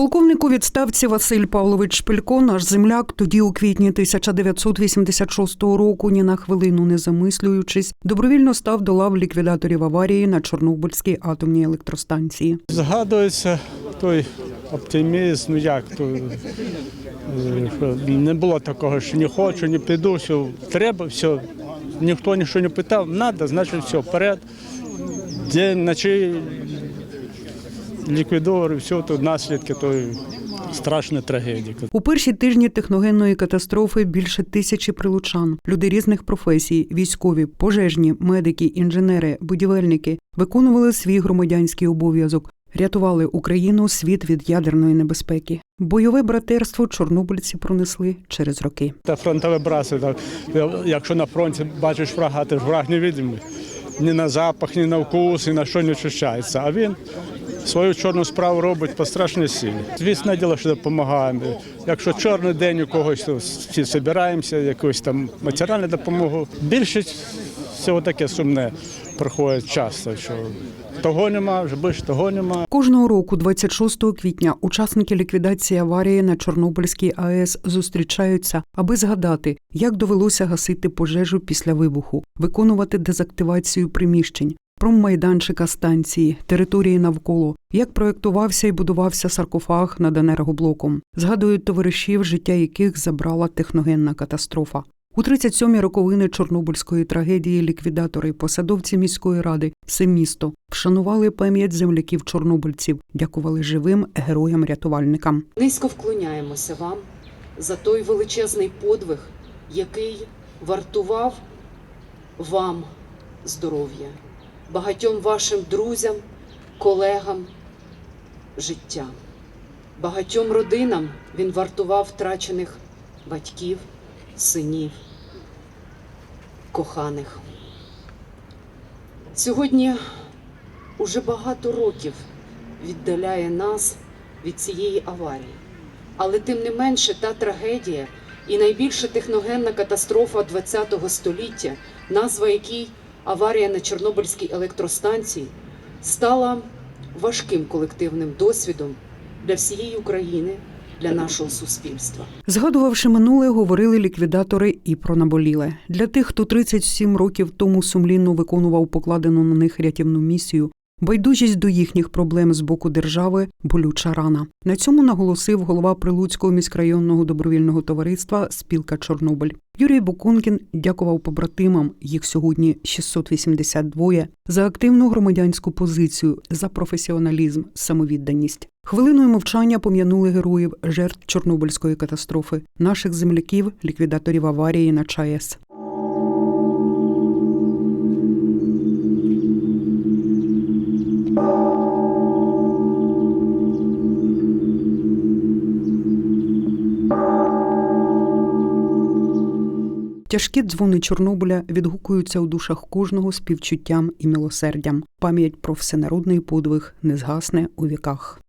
Полковник у відставці Василь Павлович Шпилько, наш земляк, тоді у квітні 1986 року, ні на хвилину не замислюючись, добровільно став до лав ліквідаторів аварії на Чорнобильській атомній електростанції. Згадується той оптимізм, ну як то е, не було такого, що не хочу, не піду, все треба, все. Ніхто нічого не питав, треба, значить все, вперед. День, ночі ліквідовували, все, то наслідки тої страшної трагедії. У перші тижні техногенної катастрофи більше тисячі прилучан, люди різних професій, військові, пожежні, медики, інженери, будівельники виконували свій громадянський обов'язок. Рятували Україну світ від ядерної небезпеки. Бойове братерство чорнобильці пронесли через роки. Та фронтове братство, так, якщо на фронті бачиш врага, ти ж враг невидимий. Ні на запах, ні на вкус, ні на що не очищається. А він свою чорну справу робить по страшній силі. Звісно, діло, що допомагаємо. Якщо чорний день у когось, то всі збираємося, якусь там матеріальну допомогу. Більшість всього таке сумне проходить часто, що того нема, вже більше того нема. Кожного року, 26 квітня, учасники ліквідації аварії на Чорнобильській АЕС зустрічаються, аби згадати, як довелося гасити пожежу після вибуху, виконувати дезактивацію приміщень. Промайданчика станції, території навколо, як проєктувався і будувався саркофаг над енергоблоком, згадують товаришів, життя яких забрала техногенна катастрофа. У 37-й роковини Чорнобильської трагедії ліквідатори, посадовці міської ради, все місто вшанували пам'ять земляків чорнобильців, дякували живим героям-рятувальникам. Низько вклоняємося вам за той величезний подвиг, який вартував вам здоров'я, багатьом вашим друзям, колегам життя. Багатьом родинам він вартував втрачених батьків, синів, коханих. Сьогодні уже багато років віддаляє нас від цієї аварії. Але тим не менше та трагедія і найбільша техногенна катастрофа ХХ століття, назва якій аварія на Чорнобильській електростанції, стала важким колективним досвідом для всієї України, для нашого суспільства. Згадувавши минуле, говорили ліквідатори і про наболіле. Для тих, хто 37 років тому сумлінно виконував покладену на них рятівну місію, байдужість до їхніх проблем з боку держави болюча рана. На цьому наголосив голова Прилуцького міськрайонного добровільного товариства Спілка Чорнобиль. Юрій Букункін дякував побратимам, їх сьогодні 682, за активну громадянську позицію, за професіоналізм, самовідданість. Хвилиною мовчання пом'янули героїв жертв Чорнобильської катастрофи, наших земляків, ліквідаторів аварії на ЧАЕС. Тяжкі дзвони Чорнобиля відгукуються у душах кожного співчуттям і милосердям. Пам'ять про всенародний подвиг не згасне у віках.